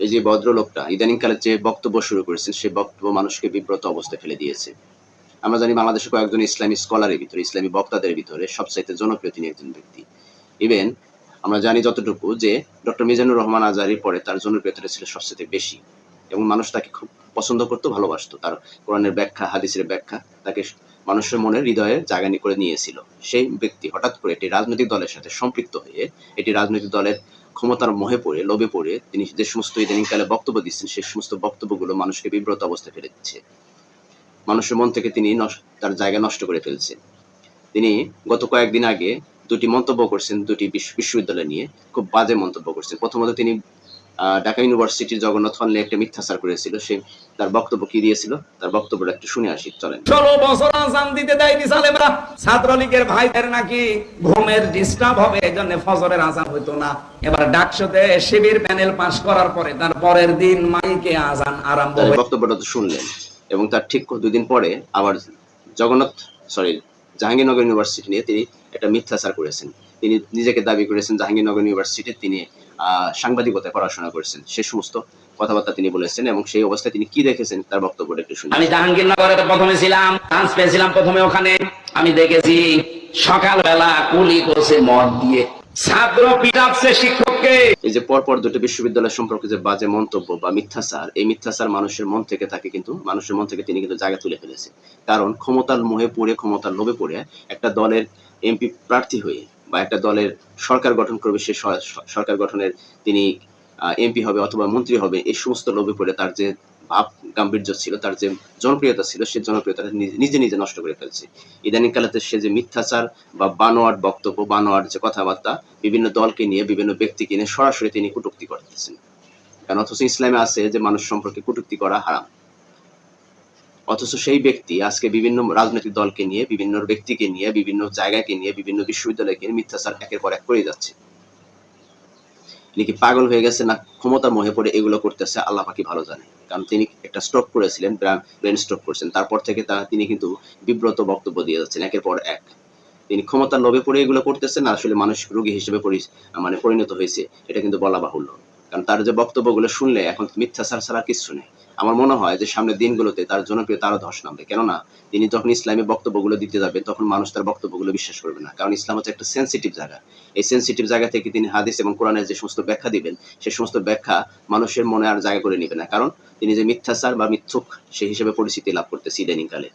এই যে ভদ্রলোকটা ইদানিংকালে যে বক্তব্য শুরু করেছেন সেই বক্তব্য মানুষকে বিব্রত অবস্থায় ফেলে দিয়েছে। আমরা জানি বাংলাদেশে কয়েকজন ইসলামী স্কলারের ভিতরে, ইসলামী বক্তাদের ভিতরে সবচাইতে জনপ্রিয় তিনি একজন ব্যক্তি। ইভেন আমরা জানি যতটুকু যে ডক্টর মিজানুর রহমান আজারির পরে তার জনপ্রিয়তাটা ছিল সবচেয়ে বেশি। এবং মানুষ তাকে খুব পছন্দ করতো, ভালোবাসতো। তার কোরআনের ব্যাখ্যা, হাদিসের ব্যাখ্যা তাকে মানুষের মনে হৃদয়ে জাগানি করে নিয়েছিল। সেই ব্যক্তি হঠাৎ করে একটি রাজনৈতিক দলের সাথে সম্পৃক্ত হয়ে এটি রাজনৈতিক দলের ক্ষমতার মোহে পড়ে, লোভে পড়ে তিনি যে সমস্ত ইদানিংকালে বক্তব্য দিচ্ছেন সেই সমস্ত বক্তব্যগুলো মানুষকে বিব্রত অবস্থায় ফেলে দিচ্ছে। মানুষের মন থেকে তিনি তার জায়গা নষ্ট করে ফেলছেন। তিনি গত কয়েকদিন আগে দুটি মন্তব্য করছেন দুটি বিশ্ব- বিশ্ববিদ্যালয় নিয়ে, খুব বাজে মন্তব্য করছেন। প্রথমত তিনি ঢাকা ইউনিভার্সিটির জগন্নাথ হল একটা মিথ্যাচার করেছিল। সে তার বক্তব্য কি দিয়েছিল? তার বক্তব্যটা একটু শুনে আসি চলেন। ষোলো বছর দিতে দেয়নি সালেমরা ছাত্রলীগের ভাইদের নাকি ঘুমের ডিস্টার্ব হবে এই জন্য ফজরের আজান হইতো না। এবার ডাকসতে শিবির প্যানেল পাশ করার পরে তার পরের দিন মাইকে আজান আরম্ভ হয়ে বক্তব্যটা তো শুনলেন এবং তার ঠিক দুদিন পরে আবার জগন্নাথ সরি জাহাঙ্গীরনগর ইউনিভার্সিটি নিয়ে তিনি একটা মিথ্যাচার করেছেন। তিনি নিজেকে দাবি করেছেন জাহাঙ্গীরনগর ইউনিভার্সিটি তিনি সাংবাদিকতায় পড়াশোনা করেছেন। সে সমস্ত কথাবার্তা তিনি বলেছেন এবং সেই অবস্থায় তিনি কি দেখেছেন তার বক্তব্যটা একটু শুনি আমি জাহাঙ্গীরনগরে প্রথমে ছিলাম চান্স পেয়েছিলাম প্রথমে ওখানে। আমি দেখেছি সকালবেলা কুলি করছে মদ দিয়ে। ছাত্র পিটাচ্ছে শিক্ষককে। এই যে পরপর দুটো বিশ্ববিদ্যালয় সম্পর্কে যে বাজে মন্তব্য বা মিথ্যাচার এই মিথ্যাচার মানুষের মন থেকে তাকে কিন্তু মানুষের মন থেকে তিনি কিন্তু জায়গা তুলে ফেলেছে। কারণ ক্ষমতার মোহে পড়ে ক্ষমতার লোভে পড়ে একটা দলের এমপি প্রার্থী হয়ে বা একটা দলের সরকার গঠন করবে, সে সরকার গঠনের তিনি এমপি হবে অথবা মন্ত্রী হবে, এই সমস্ত লোভে পড়ে তার যে ভাব গাম্ভীর্য ছিল, তার যে জনপ্রিয়তা ছিল, সে জনপ্রিয়তাটা নিজে- নিজে নষ্ট করে ফেলছে। ইদানিং কালেতে সে যে মিথ্যাচার বা বানোয়াট বক্তব্য, বানোয়াট যে কথাবার্তা বিভিন্ন দলকে নিয়ে, বিভিন্ন ব্যক্তিকে নিয়ে সরাসরি তিনি কটূক্তি করতেছেন। কারণ অথচ ইসলামে আছে যে মানুষ সম্পর্কে কটূক্তি করা হারাম। অথচ সেই ব্যক্তি আজকে বিভিন্ন রাজনৈতিক দলকে নিয়ে, বিভিন্ন ব্যক্তিকে নিয়ে, বিভিন্ন জায়গাকে নিয়ে, বিভিন্ন বিশ্ববিদ্যালয়কে নিয়ে মিথ্যাচার একের পর এক করে যাচ্ছে। তিনি কি পাগল হয়ে গেছে না ক্ষমতার মোহে পড়ে এগুলো করতেছে? আল্লাহ পাকি ভালো জানে। কারণ তিনি একটা স্ট্রোক করেছিলেন ব্রেন স্ট্রোক করেছেন। তারপর থেকে তারা তিনি কিন্তু বিব্রত বক্তব্য দিয়ে যাচ্ছেন একের পর এক। তিনি ক্ষমতার লোভে পড়ে এগুলো করতেছেন আসলে মানুষ রোগী হিসেবে মানে পরিণত হয়েছে। এটা কিন্তু বলা বাহুল্য। কারণ তার যে বক্তব্যগুলো শুনলে এখন মিথ্যাচার ছাড়া কিছু নেই। আমার মনে হয় যে সামনের দিনগুলোতে তার জনপ্রিয়তা আরও ধস নামবে। কেননা তিনি যখন ইসলামী বক্তব্যগুলো দিতে যাবে, তখন মানুষ তার বক্তব্যগুলো বিশ্বাস করবে না। কারণ ইসলাম হচ্ছে একটা সেন্সিটিভ জায়গা। এই সেন্সিটিভ জায়গা থেকে তিনি হাদিস এবং কোরআনের যে সমস্ত ব্যাখ্যা দিবেন, সে সমস্ত ব্যাখ্যা মানুষের মনে আর জায়গা করে নেবে না। কারণ তিনি যে মিথ্যাচার বা মিথ্যুক সেই হিসেবে পরিচিতি লাভ করতেছে ইদানিংকালে।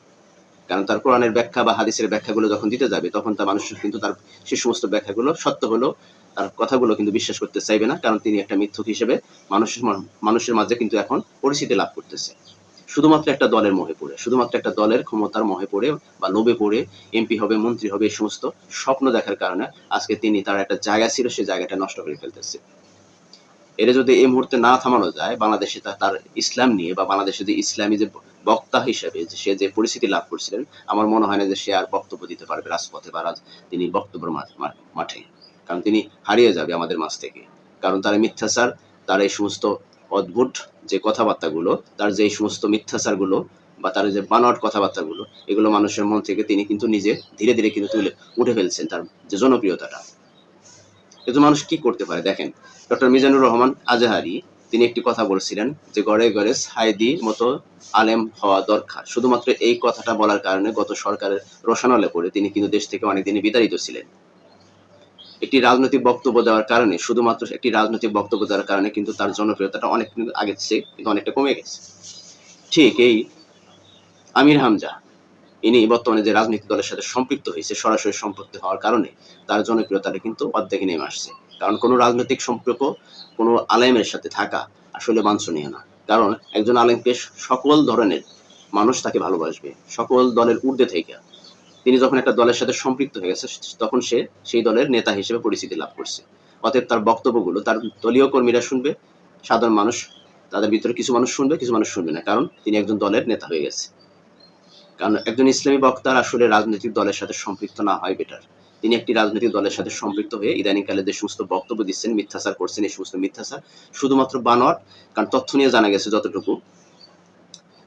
কারণ তার কোরআনের ব্যাখ্যা বা হাদিসের ব্যাখ্যাগুলো যখন দিতে যাবে, তখন তার মানুষ কিন্তু তার সে সমস্ত ব্যাখ্যাগুলো সত্য হলো তার কথাগুলো কিন্তু বিশ্বাস করতে চাইবে না, কারণ তিনি একটা মিথ্যুক হিসেবে মানুষের মানুষের মাঝে কিন্তু এখন পরিচিতি লাভ করতেছে। শুধুমাত্র একটা দলের মোহে পড়ে, শুধুমাত্র একটা দলের ক্ষমতার মোহে পড়ে বা লোভে পড়ে এমপি হবে, মন্ত্রী হবে, এই সমস্ত স্বপ্ন দেখার কারণে আজকে তিনি তার একটা জায়গা ছিল সেই জায়গাটা নষ্ট করে ফেলতেছে। এটা যদি এই মুহূর্তে না থামানো যায়, বাংলাদেশে তার ইসলাম নিয়ে বা বাংলাদেশে যে ইসলামী যে বক্তা হিসেবে সে যে পরিস্থিতি লাভ করছিলেন, আমার মনে হয় না যে সে আর বক্তব্য দিতে পারবে রাজপথে বা রাজ তিনি মা- মাঠে। কারণ তিনি হারিয়ে যাবে আমাদের মাঝ থেকে। কারণ তার মিথ্যাচার, তার এই সমস্ত অদ্ভুত যে কথাবার্তাগুলো, তার যে সমস্ত মিথ্যাচারগুলো বা তার যে বানোয়াট কথাবার্তাগুলো, এগুলো মানুষের মন থেকে তিনি কিন্তু নিজে ধীরে ধীরে কিন্তু তুলে, উঠে ফেলছেন তার যে জনপ্রিয়তাটা। কিন্তু মানুষ কি করতে পারে? দেখেন, ডক্টর মিজানুর রহমান আজাহারি, তিনি একটি কথা বলছিলেন যে গড়ে গড়ে সাইদি মতো আলেম হওয়া দরকার। শুধুমাত্র এই কথাটা বলার কারণে গত সরকারের রোশানলে পড়ে তিনি কিন্তু দেশ থেকে অনেকদিনই বিতাড়িত ছিলেন। একটি রাজনৈতিক বক্তব্য দেওয়ার কারণে, শুধুমাত্র একটি রাজনৈতিক বক্তব্য দেওয়ার কারণে কিন্তু তার জনপ্রিয়তাটা অনেক আগের চেয়ে কিন্তু অনেকটা কমে গেছে। ঠিক এই আমির হামজা, ইনি বর্তমানে যে রাজনৈতিক দলের সাথে সম্পৃক্ত হয়েছে, সরাসরি সম্পৃক্ত হওয়ার কারণে তার জনপ্রিয়তাটা কিন্তু অর্ধেকে নেমে আসছে। কারণ কোনো রাজনৈতিক সম্পর্ক, কোনো আলেমের সাথে থাকা আসলে বাঞ্ছনীয় না। কারণ একজন আলেমকে সকল ধরনের মানুষ তাকে ভালোবাসবে, সকল দলের ঊর্ধ্বে থেকে তিনি যখন একটা দলের সাথে সম্পৃক্ত হয়ে গেছে, তখন সে সেই দলের নেতা হিসেবে পরিচিতি লাভ করছে। অতএব তার বক্তব্যগুলো, তার দলীয় কর্মীরা শুনবে, সাধারণ মানুষ, তাদের ভিতরে কিছু মানুষ শুনবে, কিছু মানুষ শুনবে না, কারণ তিনি একজন দলের নেতা হয়ে গেছে। কারণ একজন ইসলামী বক্তার আসলে রাজনৈতিক দলের সাথে সম্পৃক্ত না হয় বেটার। তিনি একটি রাজনৈতিক দলের সাথে সম্পৃক্ত হয়ে ইদানিংকালে যে সমস্ত বক্তব্য দিচ্ছেন, মিথ্যাচার করছেন, এই সমস্ত মিথ্যাচার শুধুমাত্র বানোয়াট, কারণ তথ্য নিয়ে জানা গেছে যতটুকু।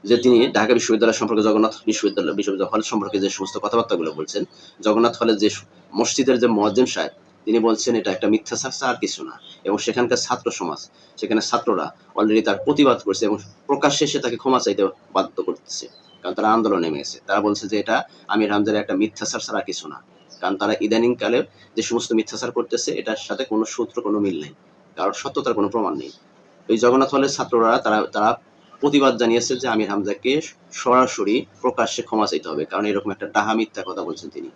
যে তিনি ঢাকা বিশ্ববিদ্যালয় সম্পর্কে জগন্নাথ বিশ্ববিদ্যালয় বিশ্ববিদ্যালয় হল সম্পর্কে যে সমস্ত কথাবার্তাগুলো বলছেন, জগন্নাথ হলের যে মসজিদের যে মজ্জেম সাহেব, তিনি বলছেন, এটা একটা মিথ্যাচার ছাড়া আর কিছু না। এবং সেখানকার ছাত্র সমাজ সেখানে ছাত্ররা অলরেডি তার প্রতিবাদ করছে এবং প্রকাশ্যে সে তাকে ক্ষমা চাইতে বাধ্য করতেছে, কারণ তারা আন্দোলনে নেমে গেছে তারা বলছে যে, এটা আমির হামজার একটা মিথ্যাচার ছাড়া কিছু না। কারণ তারা ইদানিং কালে যে সমস্ত মিথ্যাচার করতেছে, এটার সাথে কোনো সূত্র, কোনো মিল নেই। কারণ সত্যতার কোনো প্রমাণ নেই। ওই জগন্নাথ হলের ছাত্ররা, তারা তারা প্রতিবাদ জানিয়েছে যে আমির হামজাকে সরাসরি প্রকাশ্যে ক্ষমা চাইতে হবে, কারণ এরকম একটা ডাহা মিথ্যা কথা বলছেন তিনি।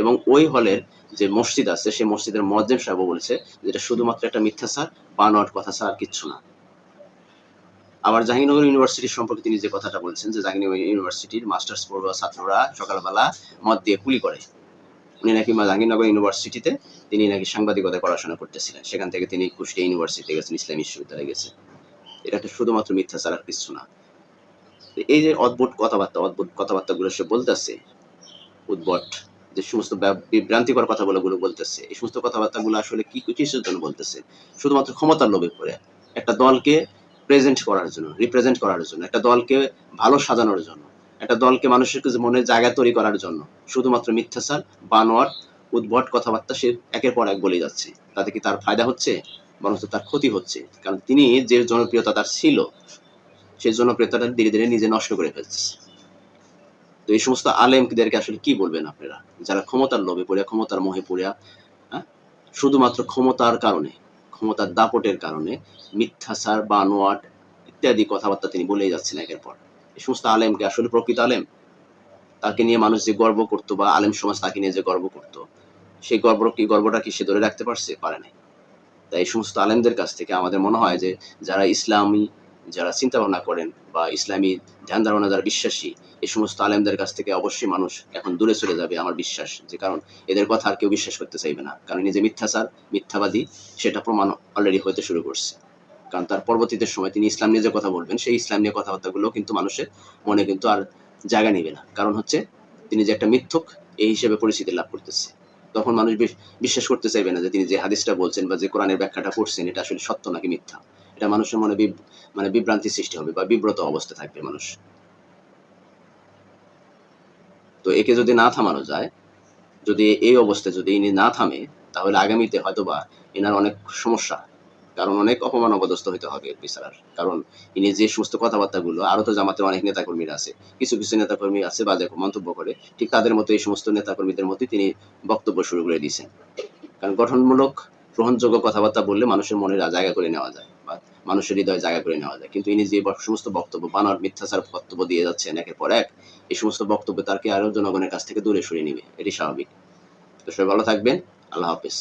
এবং ওই হলের যে মসজিদ আছে, সেই মসজিদের মজ্জেম সাহেব বলেছে যে এটা শুধুমাত্র একটা মিথ্যাচার বানোয়াট কথা আর কিচ্ছু না। আবার জাহাঙ্গীরনগর ইউনিভার্সিটি সম্পর্কে তিনি যে কথাটা বলছেন যে জাহাঙ্গীরনগর ইউনিভার্সিটির মাস্টার্স পড়ুয়া ছাত্ররা সকালবেলা মদ দিয়ে কুলি করে, উনি নাকি জাহাঙ্গীরনগর ইউনিভার্সিটিতে তিনি নাকি সাংবাদিকতায় পড়াশোনা করতেছিলেন, সেখান থেকে তিনি কুষ্টিয়া ইউনিভার্সিটিতে গেছেন, ইসলামী বিশ্ববিদ্যালয়ে গেছে এটা একটা শুধুমাত্র মিথ্যা ছাড়া কিছু না। এই যে অদ্ভুত কথাবার্তা, অদ্ভুত কথাবার্তাগুলো সে বলতেছে, উদ্ভট, যে সমস্ত বিভ্রান্তিকর কথাগুলো গুলো বলতেছে, এই সমস্ত কথাবার্তাগুলো আসলে কি কিসের জন্য বলতেছে? শুধুমাত্র ক্ষমতার লোভে পড়ে একটা দলকে প্রেজেন্ট করার জন্য রিপ্রেজেন্ট করার জন্য, একটা দলকে ভালো সাজানোর জন্য, একটা দলকে মানুষের কাছে মনে জায়গা তৈরি করার জন্য, শুধুমাত্র মিথ্যাচার বানোয়ার উদ্ভট কথাবার্তা সে একের পর এক বলে যাচ্ছে। তাতে কি তার ফায়দা হচ্ছে? বরঞ্চ তার ক্ষতি হচ্ছে কারণ তিনি যে জনপ্রিয়তা তার ছিল সেই জনপ্রিয়তাটা ধীরে ধীরে নিজে নষ্ট করে ফেলছে। তো এই সমস্ত আলেমদেরকে আসলে কি বলবেন আপনারা? যারা ক্ষমতার লোভে পড়িয়া ক্ষমতার মোহে পড়িয়া হ্যাঁ, শুধুমাত্র ক্ষমতার কারণে ক্ষমতার দাপটের কারণে মিথ্যাচার বানোয়াট ইত্যাদি কথাবার্তা তিনি বলেই যাচ্ছেন একের পর। এই সমস্ত আলেমকে আসলে প্রকৃত আলেম। তাকে নিয়ে মানুষ যে গর্ব করতো বা আলেম সমাজ তাকে নিয়ে যে গর্ব করতো সেই গর্ব কি গর্বটা কি সে ধরে রাখতে পারছে? পারে নাই। তাই এই সমস্ত আলেমদের কাছ থেকে আমাদের মনে হয় যে যারা ইসলামী যারা চিন্তা ভাবনা করেন বা ইসলামী ধ্যান ধারণা যারা বিশ্বাসী, এই সমস্ত আলেমদের কাছ থেকে অবশ্যই মানুষ এখন দূরে চলে যাবে আমার বিশ্বাস যে কারণ এদের কথা আর কেউ বিশ্বাস করতে চাইবে না। কারণ নিজে মিথ্যাচার, মিথ্যাবাদী সেটা প্রমাণ অলরেডি হতে শুরু করছে। কারণ তার পরবর্তীতে সময় তিনি ইসলাম নিয়ে যে কথা বলবেন, সেই ইসলাম নিয়ে কথাবার্তাগুলো কিন্তু মানুষের মনে কিন্তু আর জায়গা নেবে না। কারণ হচ্ছে তিনি যে একটা মিথ্যক, এই হিসেবে পরিচিতি লাভ করতেছে। তখন মানুষ বিশ্বাস করতে চাইবে না যে তিনি যে হাদিসটা বলছেন বা যে কোরআনের ব্যাখ্যাটা করছেন, এটা আসলে সত্য নাকি মিথ্যা? এটা মানুষের মনে মানে বিভ্রান্তি সৃষ্টি হবে বা বিব্রত অবস্থা থাকবে মানুষ। তো একে যদি না থামানো যায়, যদি এই অবস্থায় যদি ইনি না থামে, তাহলে আগামীতে হয়তোবা এনার অনেক সমস্যা কারণ অনেক অপমান অপদস্থ হতে হবে বিচারার। কারণ ইনি যে সমস্ত কথাবার্তাগুলো আরও তো জামাতের অনেক নেতাকর্মীরা আছে, কিছু কিছু নেতাকর্মী আছে বাজে মন্তব্য করে, ঠিক তাদের মতো এই সমস্ত নেতাকর্মীদের মতোই তিনি বক্তব্য শুরু করে দিয়েছেন। কারণ গঠনমূলক, গ্রহণযোগ্য কথাবার্তা বললে মানুষের মনে জায়গা করে নেওয়া যায় বা মানুষের হৃদয়ে জায়গা করে নেওয়া যায়। কিন্তু ইনি যে সমস্ত বক্তব্য বানার মিথ্যাচার বক্তব্য দিয়ে যাচ্ছেন একের পর এক, এই সমস্ত বক্তব্য তাকে আরও জনগণের কাছ থেকে দূরে সরিয়ে নিবে, এটি স্বাভাবিক। তো সবাই ভালো থাকবেন, আল্লাহ হাফিজ।